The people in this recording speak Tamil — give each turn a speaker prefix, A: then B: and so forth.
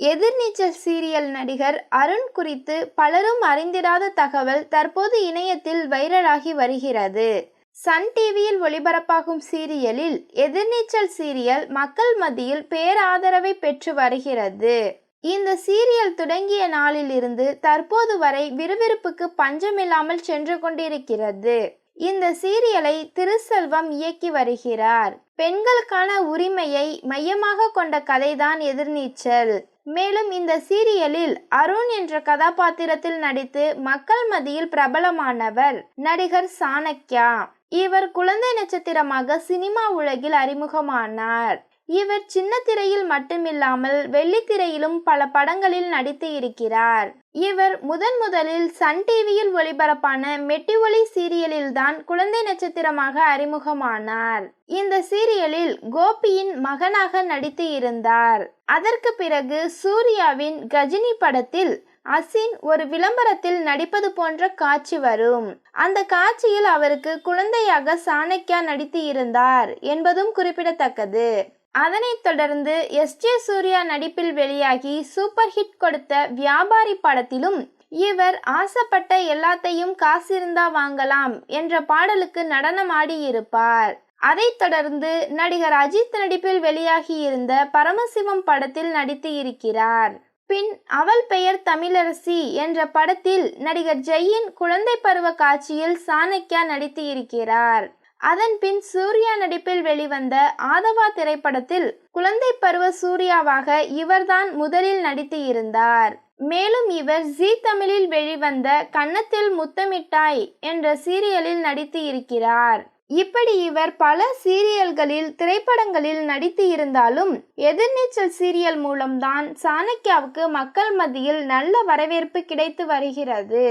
A: எதிர்நீச்சல் சீரியல் நடிகர் அருண் குறித்து பலரும் அறிந்திராத தகவல் தற்போது இணையத்தில் வைரலாகி வருகிறது. சன் டிவியில் ஒளிபரப்பாகும் சீரியலில் எதிர்நீச்சல் சீரியல் மக்கள் மத்தியில் பேராதரவை பெற்று வருகிறது. இந்த சீரியல் தொடங்கிய நாளிலிருந்து தற்போது வரை விறுவிறுப்புக்கு பஞ்சமில்லாமல் சென்று கொண்டிருக்கிறது. இந்த சீரியலை திருசெல்வம் இயக்கி வருகிறார். பெண்களுக்கான உரிமையை மையமாக கொண்ட கதைதான் எதிர்நீச்சல். மேலும் இந்த சீரியலில் அருண் என்ற கதாபாத்திரத்தில் நடித்து மக்கள் மத்தியில் பிரபலமானவர் நடிகர் சாணக்யா. இவர் குழந்தை நட்சத்திரமாக சினிமா உலகில் அறிமுகமானார். இவர் சின்ன திரையில் மட்டுமில்லாமல் வெள்ளித்திரையிலும் பல படங்களில் நடித்து இருக்கிறார். இவர் முதன் முதலில் சன் டிவியில் ஒளிபரப்பான மெட்டி ஒளி சீரியலில் தான் குழந்தை நட்சத்திரமாக அறிமுகமானார். இந்த சீரியலில் கோபியின் மகனாக நடித்து இருந்தார். அதற்கு பிறகு சூர்யாவின் கஜினி படத்தில் அசின் ஒரு விளம்பரத்தில் நடிப்பது போன்ற காட்சி வரும். அந்த காட்சியில் அவருக்கு குழந்தையாக சாணக்கியா நடித்து இருந்தார் என்பதும் குறிப்பிடத்தக்கது. அதனைத் தொடர்ந்து எஸ். ஜே. சூர்யா நடிப்பில் வெளியாகி சூப்பர் ஹிட் கொடுத்த வியாபாரி படத்திலும் இவர் ஆசைப்பட்ட எல்லாத்தையும் காசிருந்தா வாங்கலாம் என்ற பாடலுக்கு நடனமாடி இருப்பார். அதைத் தொடர்ந்து நடிகர் அஜித் நடிப்பில் வெளியாகியிருந்த பரமசிவம் படத்தில் நடித்து இருக்கிறார். பின் அவள் பெயர் தமிழரசி என்ற படத்தில் நடிகர் ஜெயின் குழந்தை பருவ காட்சியில் சாணக்யா நடித்து இருக்கிறார். அதன் பின் சூர்யா நடிப்பில் வெளிவந்த ஆதவா திரைப்படத்தில் குழந்தை பருவ சூர்யாவாக இவர்தான் முதலில் நடித்து இருந்தார் மேலும் இவர் ஜி தமிழில் வெளிவந்த கன்னத்தில் முத்தமிட்டாய் என்ற சீரியலில் நடித்து இருக்கிறார் இப்படி இவர் பல சீரியல்களில் திரைப்படங்களில் நடித்து இருந்தாலும் எதிர்நீச்சல் சீரியல் மூலம்தான் சாணக்யாவுக்கு மக்கள் மத்தியில் நல்ல வரவேற்பு கிடைத்து வருகிறது.